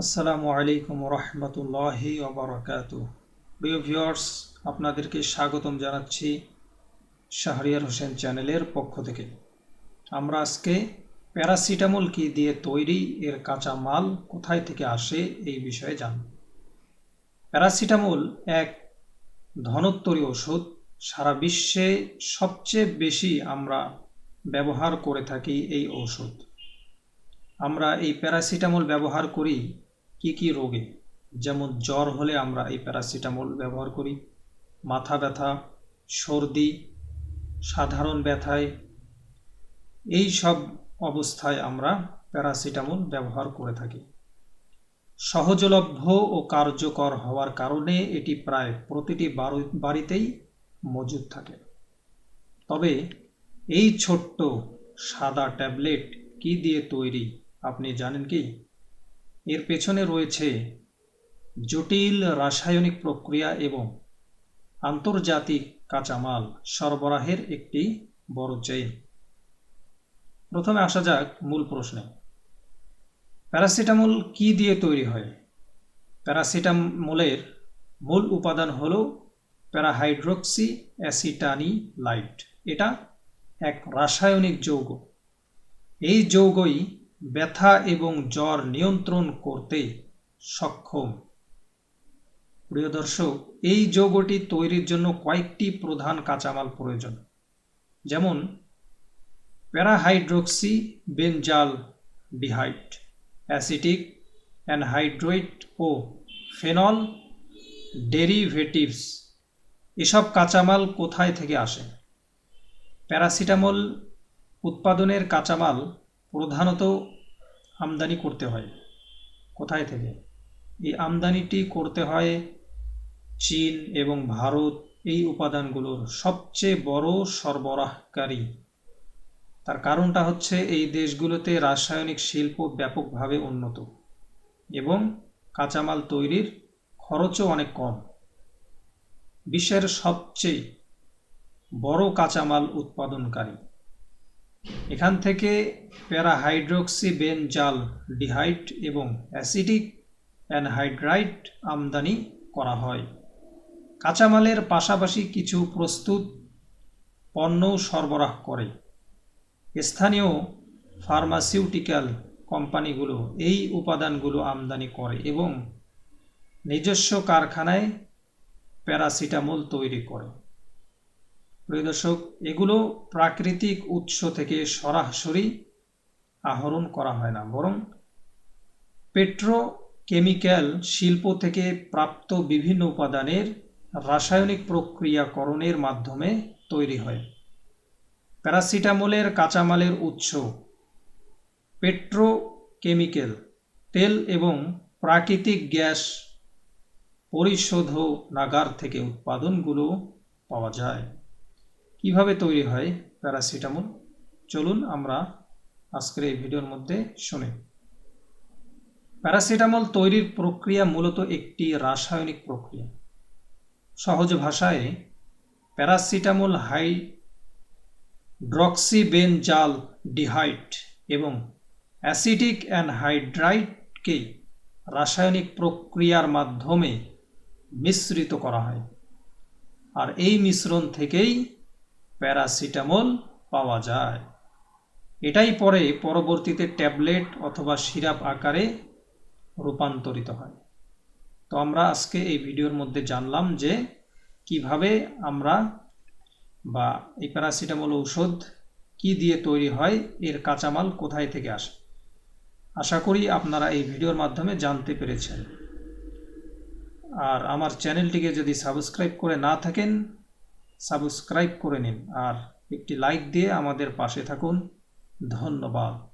আসসালামু আলাইকুম রহমতুল্লাহি ওবরাকাত প্রিয় ভিউয়ার্স, আপনাদেরকে স্বাগতম জানাচ্ছি শাহরিয়ার হোসেন চ্যানেলের পক্ষ থেকে। আমরা আজকে প্যারাসিটামল কি দিয়ে তৈরি, এর কাঁচা মাল কোথায় থেকে আসে এই বিষয়ে জানব। প্যারাসিটামল এক ধনোত্তরী ওষুধ। সারা বিশ্বে সবচেয়ে বেশি আমরা ব্যবহার করে থাকি এই ঔষধ। আমরা এই প্যারাসিটামল ব্যবহার করি কি কি রোগে? যেমন জ্বর হলে আমরা এই প্যারাসিটামল ব্যবহার করি। মাথা ব্যথা, সর্দি, সাধারণ ব্যথায়, এই সব অবস্থায় আমরা প্যারাসিটামল ব্যবহার করে থাকি। সহজলভ্য ও কার্যকর হওয়ার কারণে এটি প্রায় প্রতিটি বাড়িতেই মজুদ থাকে। তবে এই ছোট্ট সাদা ট্যাবলেট কি দিয়ে তৈরি, আপনি জানেন কি? এর পেছনে রয়েছে জটিল রাসায়নিক প্রক্রিয়া এবং আন্তর্জাতিক কাঁচামাল সরবরাহের একটি বড় চেইন প্রথমে আসা যাক মূল প্রশ্নে। প্যারাসিটামল কি দিয়ে তৈরি হয়? প্যারাসিটামলের মূল উপাদান হল প্যারাহাইড্রক্সি অ্যাসিটানিলাইট। এটা এক রাসায়নিক যৌগ। এই যৌগই ব্যথা এবং জ্বর নিয়ন্ত্রণ করতে সক্ষম। প্রিয় দর্শক, এই যৌগটি তৈরির জন্য কয়েকটি প্রধান কাঁচামাল প্রয়োজন। যেমন, parahydroxy benzaldehyde, acetic anhydride ও ফেনল ডেরিভেটিভস। এসব কাঁচামাল কোথায় থেকে আসে? প্যারাসিটামল উৎপাদনের কাঁচামাল প্রধানত আমদানি করতে হয়। কোথায় থেকে? এই আমদানিটি করতে হয় চীন এবং ভারত এই উপাদানগুলোর সবচেয়ে বড় সরবরাহকারী। তার কারণটা হচ্ছে এই দেশগুলোতে রাসায়নিক শিল্প ব্যাপকভাবে উন্নত এবং কাঁচামাল তৈরির খরচও অনেক কম। বিশ্বের সবচেয়ে বড় কাঁচামাল উৎপাদনকারী। এখান থেকে প্যারাহাইড্রক্সি বেনজাল ডিহাইড এবং অ্যাসিডিক অ্যানহাইড্রাইট আমদানি করা হয়। কাঁচামালের পাশাপাশি কিছু প্রস্তুত পণ্যও সরবরাহ করে। স্থানীয় ফার্মাসিউটিক্যাল কোম্পানিগুলো এই উপাদানগুলো আমদানি করে এবং নিজস্ব কারখানায় প্যারাসিটামল তৈরি করে। প্রিয় দর্শক, এগুলো প্রাকৃতিক উৎস থেকে সরাসরি আহরণ করা হয় না। বরং পেট্রোকেমিক্যাল শিল্প থেকে প্রাপ্ত বিভিন্ন উপাদানের রাসায়নিক প্রক্রিয়াকরণের মাধ্যমে তৈরি হয়। প্যারাসিটামলের কাঁচামালের উৎস পেট্রোকেমিক্যাল। তেল এবং প্রাকৃতিক গ্যাস পরিশোধনাগার থেকে উৎপাদনগুলো পাওয়া যায়। কীভাবে তৈরি হয় প্যারাসিটামল? চলুন আমরা আজকের এই ভিডিওর মধ্যে শুনি। প্যারাসিটামল তৈরির প্রক্রিয়া মূলত একটি রাসায়নিক প্রক্রিয়া। সহজ ভাষায়, প্যারাসিটামল হাই ড্রক্সিবেনজাল ডিহাইড এবং অ্যাসিটিক অ্যানহাইড্রাইটকে রাসায়নিক প্রক্রিয়ার মাধ্যমে মিশ্রিত করা হয়। আর এই মিশ্রণ থেকেই প্যারাসিটামল পাওয়া যায়। এটাই পরে পরবর্তীতে ট্যাবলেট অথবা সিরাপ আকারে রূপান্তরিত হয়। তো আমরা আজকে এই ভিডিওর মধ্যে জানলাম যে কীভাবে আমরা বা এই প্যারাসিটামল ঔষধ কি দিয়ে তৈরি হয়, এর কাঁচামাল কোথায় থেকে আসে। আশা করি আপনারা এই ভিডিওর মাধ্যমে জানতে পেরেছেন। আর আমার চ্যানেলটিকে যদি সাবস্ক্রাইব করে না থাকেন সাবস্ক্রাইব করে নিন আর একটি লাইক দিয়ে আমাদের পাশে থাকুন। ধন্যবাদ।